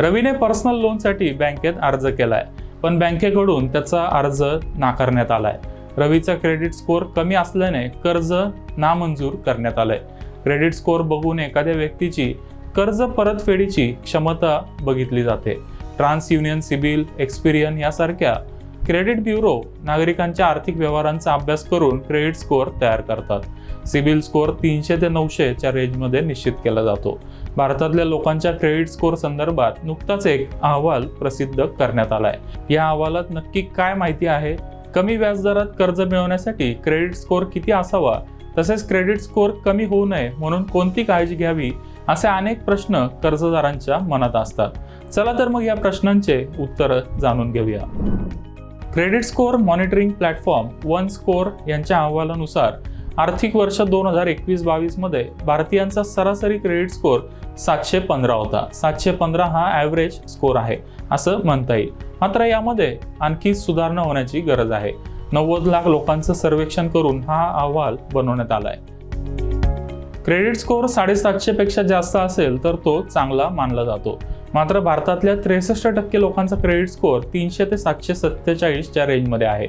रवीने पर्सनल लोनसाठी बँकेत अर्ज केलाय पण बँकेकडून त्याचा अर्ज नाकारण्यात आलाय. रवीचा क्रेडिट स्कोअर कमी असल्याने कर्ज नामंजूर करण्यात आलंय. क्रेडिट स्कोअर बघून एखाद्या व्यक्तीची कर्ज परतफेडीची क्षमता बघितली जाते. ट्रान्स युनियन सिबिल एक्सपिरियन यासारख्या क्रेडिट ब्युरो नागरिकांच्या आर्थिक व्यवहारांचा अभ्यास करून क्रेडिट स्कोअर तयार करतात. सिबिल स्कोअर तीनशे ते नऊशेच्या रेंजमध्ये निश्चित केला जातो. भारतातल्या लोकांच्या क्रेडिट स्कोअर संदर्भात नुकताच एक अहवाल प्रसिद्ध करण्यात आला आहे या अहवालात नक्की काय माहिती आहे? कमी व्याजदरात कर्ज मिळवण्यासाठी क्रेडिट स्कोअर किती असावा? तसेच क्रेडिट स्कोअर कमी होऊ नये म्हणून कोणती काळजी घ्यावी? असे अनेक प्रश्न कर्जदारांच्या मनात असतात. चला तर मग या प्रश्नांचे उत्तर जाणून घेऊया. Credit score monitoring platform one score यांच्या अहवालानुसार आर्थिक वर्ष दोन हजार एकवीस बावीसमध्ये भारतीयांचा सरासरी क्रेडिट स्कोअर सातशे पंधरा होता. सातशे पंधरा हा ॲव्हरेज स्कोअर आहे असं म्हणता येईल. मात्र यामध्ये आणखी सुधारणा होण्याची गरज आहे. नव्वद लाख लोकांचं सर्वेक्षण करून हा अहवाल बनवण्यात आलाय. क्रेडिट स्कोअर साडेसातशे पेक्षा जास्त असेल तर तो चांगला मानला जातो. मात्र भारतातल्या त्रेसष्ट टक्के लोकांचा क्रेडिट स्कोअर तीनशे ते सातशे सत्तेचाळीसच्या रेंजमध्ये आहे.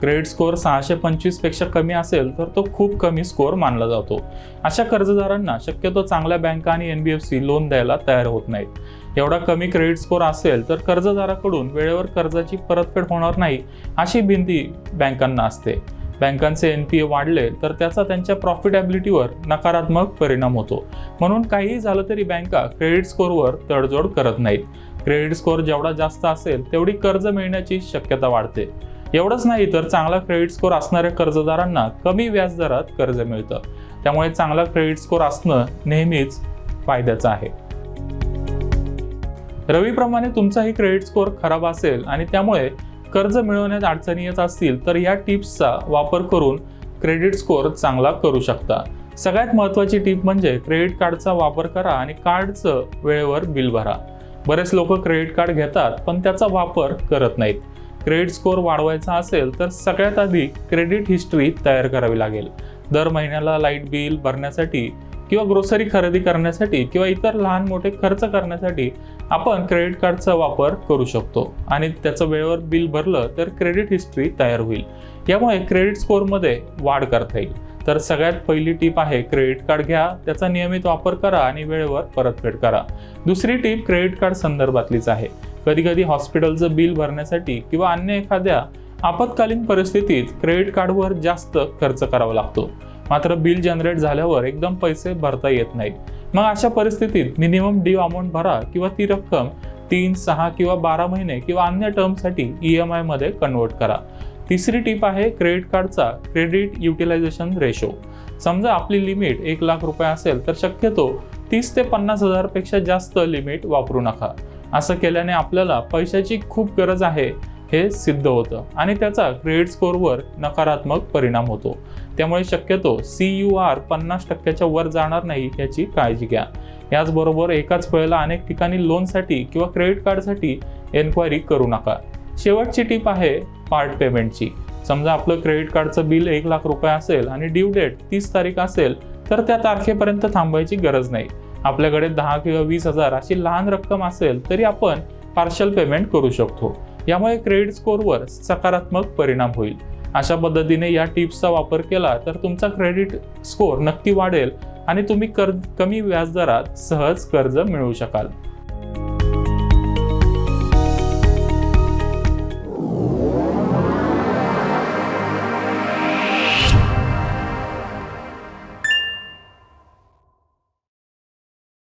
क्रेडिट स्कोअर सहाशे पंचवीसपेक्षा कमी असेल तर तो खूप कमी स्कोअर मानला जातो. अशा कर्जदारांना शक्यतो चांगल्या बँका आणि N B F C loan द्यायला तयार होत नाहीत. एवढा कमी क्रेडिट स्कोअर असेल तर कर्जदाराकडून वेळेवर कर्जाची परतफेड होणार नाही अशी भिंती बँकांना असते. बँकांचे एन पी ए वाढले तर त्याचा त्यांच्या प्रॉफिटॅबिलिटीवर नकारात्मक परिणाम होतो. म्हणून काहीही झालं तरी बँका क्रेडिट स्कोअरवर तडजोड करत नाहीत. क्रेडिट स्कोअर जेवढा जास्त असेल तेवढी कर्ज मिळण्याची शक्यता वाढते. एवढंच नाही तर चांगला क्रेडिट स्कोअर असणाऱ्या कर्जदारांना कमी व्याजदरात कर्ज मिळतं. त्यामुळे चांगला क्रेडिट स्कोअर असणं नेहमीच फायद्याचं आहे. रवीप्रमाणे तुमचाही क्रेडिट स्कोअर खराब असेल आणि त्यामुळे कर्ज मिळवण्यात अडचणी येत असतील तर या टिप्सचा वापर करून क्रेडिट स्कोअर चांगला करू शकता. सगळ्यात महत्त्वाची टीप म्हणजे क्रेडिट कार्डचा वापर करा आणि कार्डचं वेळेवर बिल भरा. बरेच लोक क्रेडिट कार्ड घेतात पण त्याचा वापर करत नाहीत. क्रेडिट स्कोअर वाढवायचा असेल तर सगळ्यात आधी क्रेडिट हिस्ट्री तयार करावी लागेल. दर महिन्याला लाइट बिल भरण्यासाठी किंवा ग्रोसरी खरेदी करण्यासाठी किंवा इतर लहान मोठे खर्च करण्यासाठी आपण क्रेडिट कार्डचा वापर करू शकतो. आणि त्याचं वेळेवर बिल भरलं तर क्रेडिट हिस्ट्री तयार होईल. यामुळे क्रेडिट स्कोअरमध्ये वाढ करता येईल. तर सगळ्यात पहिली टीप आहे क्रेडिट कार्ड घ्या त्याचा नियमित वापर करा आणि वेळेवर परतफेड करा. दुसरी टीप क्रेडिट कार्ड संदर्भातलीच आहे. कधी कधी हॉस्पिटलचं बिल भरण्यासाठी किंवा अन्य एखाद्या आपत्कालीन परिस्थितीत क्रेडिट कार्डवर जास्त खर्च करावा लागतो. मात्र बिल जनरेट झाल्यावर एकदम पैसे भरता येत नाहीत. मग अशा परिस्थितीत मिनिमम ड्यू अमाऊंट भरा किंवा ती रक्कम तीन सहा किंवा बारा महिने किंवा अन्य टर्मसाठी ई एम आयमध्ये कन्वर्ट करा. तिसरी टीप आहे क्रेडिट कार्डचा क्रेडिट युटिलायझेशन रेशो. समजा आपली लिमिट एक लाख रुपये असेल तर शक्यतो तीस ते पन्नास हजारपेक्षा जास्त लिमिट वापरू नका. असं केल्याने आपल्याला पैशाची खूप गरज आहे. हे सिद्ध होतं. आणि त्याचा क्रेडिट स्कोअरवर नकारात्मक परिणाम होतो. त्यामुळे शक्यतो सी यू आर पन्नास टक्क्याच्या वर जाणार नाही याची काळजी घ्या. याचबरोबर एकाच वेळेला अनेक ठिकाणी लोनसाठी किंवा क्रेडिट कार्डसाठी एन्क्वायरी करू नका. शेवटची टीप आहे पार्ट पेमेंटची समजा आपलं क्रेडिट कार्डचं बिल एक लाख रुपये असेल आणि ड्यू डेट तीस तारीख असेल तर त्या तारखेपर्यंत थांबायची गरज नाही. आपल्याकडे दहा किंवा वीस हजार अशी लहान रक्कम असेल तरी आपण पार्शल पेमेंट करू शकतो. यामुळे क्रेडिट स्कोअरवर सकारात्मक परिणाम होईल. अशा पद्धतीने या टिप्सचा वापर केला तर तुमचा क्रेडिट स्कोअर नक्की वाढेल आणि तुम्ही कर्ज कमी व्याजदरात सहज कर्ज मिळवू शकाल.